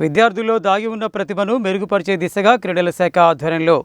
విద్యార్థుల్లో దాగి ఉన్న ప్రతిభను మెరుగుపరిచే దిశగా క్రీడల శాఖ ఆధ్వర్యంలో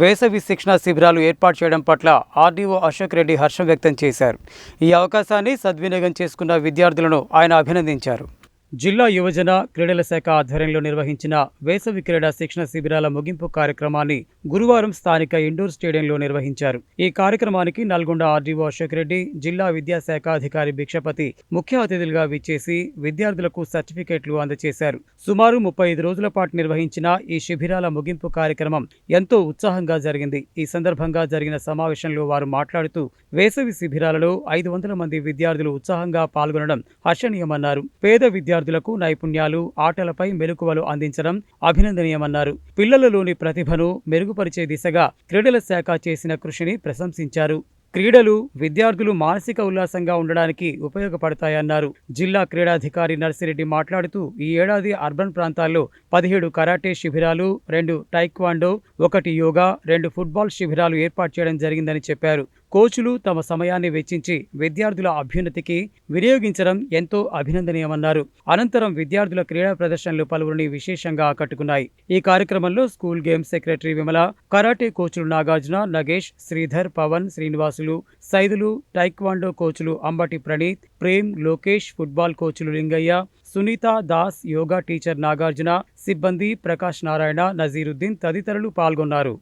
వేసవి శిక్షణ శిబిరాలు ఏర్పాటు చేయడం పట్ల ఆర్డీఓ అశోక్ రెడ్డి హర్షం వ్యక్తం చేశారు. ఈ అవకాశాన్ని సద్వినియోగం చేసుకున్న విద్యార్థులను ఆయన అభినందించారు. జిల్లా యువజన క్రీడల శాఖ ఆధ్వర్యంలో నిర్వహించిన వేసవి క్రీడా శిక్షణ శిబిరాల ముగింపు కార్యక్రమాన్ని గురువారం స్థానిక ఇండోర్ స్టేడియంలో నిర్వహించారు. ఈ కార్యక్రమానికి నల్గొండ ఆర్డీఓ అశోక్ రెడ్డి జిల్లా విద్యాశాఖ అధికారి భిక్షపతి ముఖ్య అతిథులుగా విచ్చేసి విద్యార్థులకు సర్టిఫికెట్లు అందజేశారు సుమారు ముప్పై ఐదు రోజుల పాటు నిర్వహించిన ఈ శిబిరాల ముగింపు కార్యక్రమం ఎంతో ఉత్సాహంగా జరిగింది. ఈ సందర్భంగా జరిగిన సమావేశంలో వారు మాట్లాడుతూ వేసవి శిబిరాలలో ఐదు వందల మంది విద్యార్థులు ఉత్సాహంగా పాల్గొనడం హర్షణీయమన్నారు. పేద విద్యార్థులు విద్యార్థులకు నైపుణ్యాలు ఆటలపై మెలకువలు అందించడం అభినందనీయమన్నారు. పిల్లలలోని ప్రతిభను మెరుగుపరిచే దిశగా క్రీడల శాఖ చేసిన కృషిని ప్రశంసించారు. క్రీడలు విద్యార్థులు మానసిక ఉల్లాసంగా ఉండడానికి ఉపయోగపడతాయన్నారు. జిల్లా క్రీడాధికారి నర్సిరెడ్డి మాట్లాడుతూ ఈ ఏడాది అర్బన్ ప్రాంతాల్లో పదిహేడు కరాటే శిబిరాలు రెండు టైక్వాండో ఒకటి యోగా రెండు ఫుట్బాల్ శిబిరాలు ఏర్పాటు చేయడం జరిగిందని చెప్పారు. కోచ్లు తమ సమయాన్ని వెచ్చించి విద్యార్థుల అభ్యున్నతికి వినియోగించడం ఎంతో అభినందనీయమన్నారు. అనంతరం విద్యార్థుల క్రీడా ప్రదర్శనలు పలువురిని విశేషంగా ఆకట్టుకున్నాయి. ఈ కార్యక్రమంలో school games secretary Vimala karate కోచ్లు Nagarjuna Nagesh Sridhar Pavan Srinivasulu Saidulu taekwondo కోచ్లు అంబటి ప్రణీత్ ప్రేమ్ లోకేష్ ఫుట్బాల్ కోచ్లు లింగయ్య సునీత దాస్ యోగా టీచర్ నాగార్జున సిబ్బంది ప్రకాష్ నారాయణ నజీరుద్దీన్ తదితరులు పాల్గొన్నారు.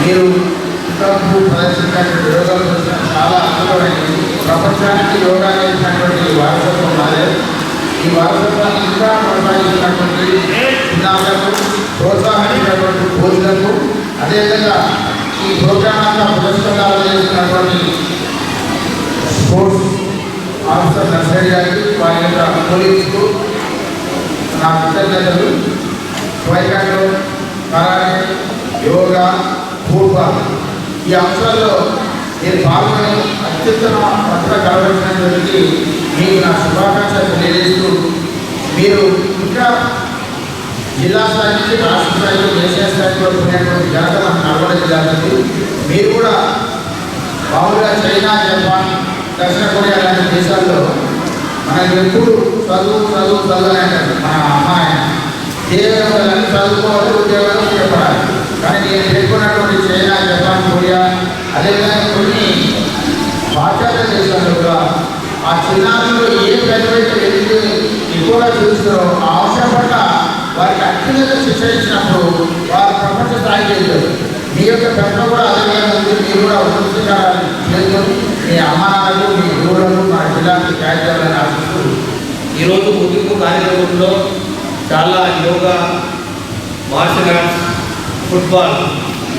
మీరు ఇంతవరకు ప్రదర్శించినటువంటి యోగాలు చూసిన చాలా అద్భుతమైనది ప్రపంచానికి యోగా చేసినటువంటి వారసత్వం మాదే. ఈ వారసత్వాన్ని ఇంకా కొనసాగిస్తున్నటువంటి చిన్నారులకు ప్రోత్సాహించినటువంటి కోచ్లకు అదేవిధంగా ఈ ప్రోగ్రామ్ అంతా పురస్కారాలు చేస్తున్నటువంటి స్పోర్ట్స్ ఆఫీసర్ నర్సరీ గారికి వారి యొక్క పోలీసుకు నా కృతజ్ఞతలు. వైకాండో కరాటే యోగా ఫుట్బాల్ ఈ అంశాల్లో నేను పాల్గొని అత్యుత్తమ పత్ర కలవలసినటువంటి మీకు నా శుభాకాంక్షలు తెలియజేస్తూ మీరు ఇంకా జిల్లా స్థాయి నుంచి రాష్ట్ర స్థాయిలో దేశీయ స్థాయిలో పోయినటువంటి ఘనత మనకు నల్గొండ జిల్లా మీరు కూడా మామూలుగా చైనా జపాన్ దక్షిణ కొరియా లాంటి దేశాల్లో మనకి ఎప్పుడు చదువు చదువు చదువు అని అంటారు మన అమ్మాయి. దేవాలయాన్ని చదువుకోవాలి ఉద్యోగాలు చెప్పాలి కానీ నేను పేర్కొన్నటువంటి చైనా జపాన్ కొరియా అదేవిధంగా కొన్ని పాశ్చాత్య దేశాల్లో కూడా ఆ చిన్నారులు ఏ పెద్దవైతే ఎందుకు ఎక్కువగా చూస్తారో ఆ అవసరం పట్ల వారికి అత్యున్నత శిక్షణ ఇచ్చినప్పుడు వారు ప్రపంచ స్థాయికి వెళ్తారు. మీ యొక్క పెద్ద కూడా అదేవిధంగా ఉంది. మీరు కూడా ఉపయోగించాలని చేసుకొని మీ అమ్మానాలు మీ గురువులను మా జిల్లాకి త్యాగాలని ఆశిస్తూ ఈరోజు ముగింపు కార్యక్రమంలో చాలా యోగా మార్షల్ ఆర్ట్స్ ఫుట్బాల్.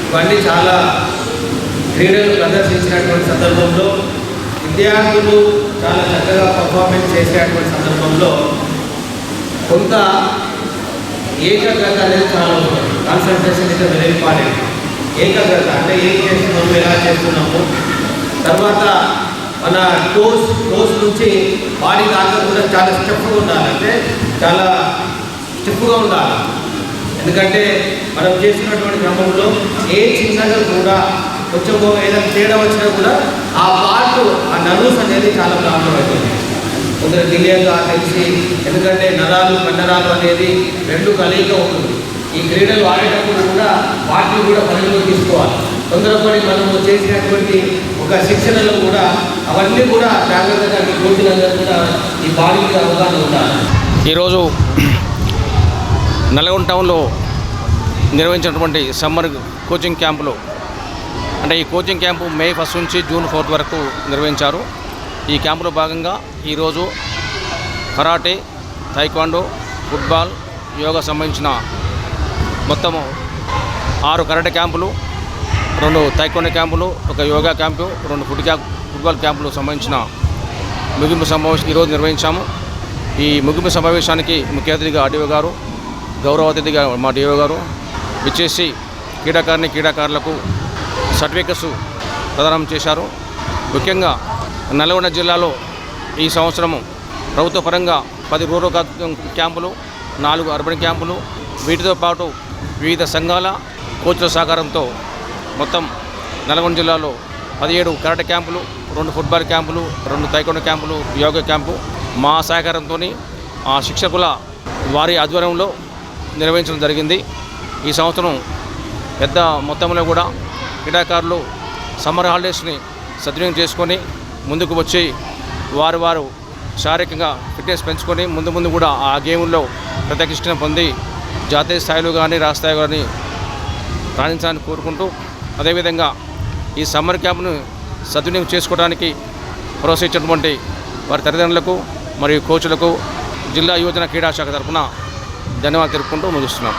ఇవన్నీ చాలా క్రీడలు ప్రదర్శించినటువంటి సందర్భంలో విద్యార్థులు చాలా చక్కగా పర్ఫార్మెన్స్ చేసేటువంటి సందర్భంలో కొంత ఏకాగ్రత అనేది చాలా ఉంటుంది. కాన్సన్ట్రేషన్ అయితే వెరీ ఇంపార్టెంట్ ఏకాగ్రత అంటే ఏం చేస్తున్నాము ఎలా చేస్తున్నాము? తర్వాత మన టోస్ టోస్ నుంచి బాడీ దాకా కూడా చాలా స్టెప్గా ఉండాలి. అంటే చాలా స్టెప్గా ఉండాలి. ఎందుకంటే మనం చేసినటువంటి క్రమంలో ఏ చిన్నగా కూడా కొంచెం ఏదైనా తేడా వచ్చినా కూడా ఆ పార్ట్ ఆ నర్వస్ అనేది చాలా ప్రాబ్లం అవుతుంది కొందరు తెలియక తెలిసి ఎందుకంటే నరాలు కండరాలు అనేది రెండు కలయిక ఉంటుంది. ఈ క్రీడలు ఆడేటప్పుడు కూడా వాటిని కూడా పరిగణలో తీసుకోవాలి. తొందరపడి మనము చేసినటువంటి ఒక శిక్షణలో కూడా అవన్నీ కూడా జాగ్రత్తగా మీ కోచులందరూ కూడా ఈ బాడీకి అవగాహన ఉండాలి. ఈరోజు నల్గొండ టౌన్లో నిర్వహించినటువంటి సమ్మర్ కోచింగ్ క్యాంపులో అంటే ఈ కోచింగ్ క్యాంపు మే ఫస్ట్ నుంచి జూన్ ఫోర్త్ వరకు నిర్వహించారు. ఈ క్యాంపులో భాగంగా ఈరోజు కరాటే తైక్వాండో ఫుట్బాల్ యోగా సంబంధించిన మొత్తము ఆరు కరాటే క్యాంపులు రెండు తైక్వాండో క్యాంపులు ఒక యోగా క్యాంపు రెండు ఫుట్ క్యాంప్ ఫుట్బాల్ క్యాంపులు సంబంధించిన ముగింపు సమావేశం ఈరోజు నిర్వహించాము. ఈ ముగింపు సమావేశానికి ముఖ్య అతిథిగా ఆర్డీఓ గారు గౌరవ అతిథిగా మా డిఓ గారు విచ్చేసి క్రీడాకారిని క్రీడాకారులకు సర్టిఫికెట్స్ ప్రదానం చేశారు. ముఖ్యంగా నల్గొండ జిల్లాలో ఈ సంవత్సరము ప్రభుత్వ పరంగా పది రూరల్ క్యాంపులు నాలుగు అర్బన్ క్యాంపులు వీటితో పాటు వివిధ సంఘాల కోచ్ల సహకారంతో మొత్తం నల్గొండ జిల్లాలో పదిహేడు కరాటే క్యాంపులు రెండు ఫుట్బాల్ క్యాంపులు రెండు తైకొండ క్యాంపులు యోగా క్యాంపు మా సహకారంతో ఆ శిక్షకుల వారి ఆధ్వర్యంలో నిర్వహించడం జరిగింది. ఈ సంవత్సరం పెద్ద మొత్తంలో కూడా క్రీడాకారులు సమ్మర్ హాలిడేస్ని సద్వినియోగం చేసుకొని ముందుకు వచ్చి వారు వారు శారీరకంగా ఫిట్నెస్ పెంచుకొని ముందు ముందు కూడా ఆ గేముల్లో ప్రత్యక్షణ పొంది జాతీయ స్థాయిలో కానీ రాష్ట్ర స్థాయిలో కానీ రాణించాలని కోరుకుంటూ అదేవిధంగా ఈ సమ్మర్ క్యాంప్ను సద్వినియోగం చేసుకోవడానికి ప్రోత్సహించినటువంటి వారి తల్లిదండ్రులకు మరియు కోచ్లకు జిల్లా యువజన క్రీడా శాఖ తరఫున ధన్యవాదాలు తెలుపుకుంటూ ముగిస్తున్నాం.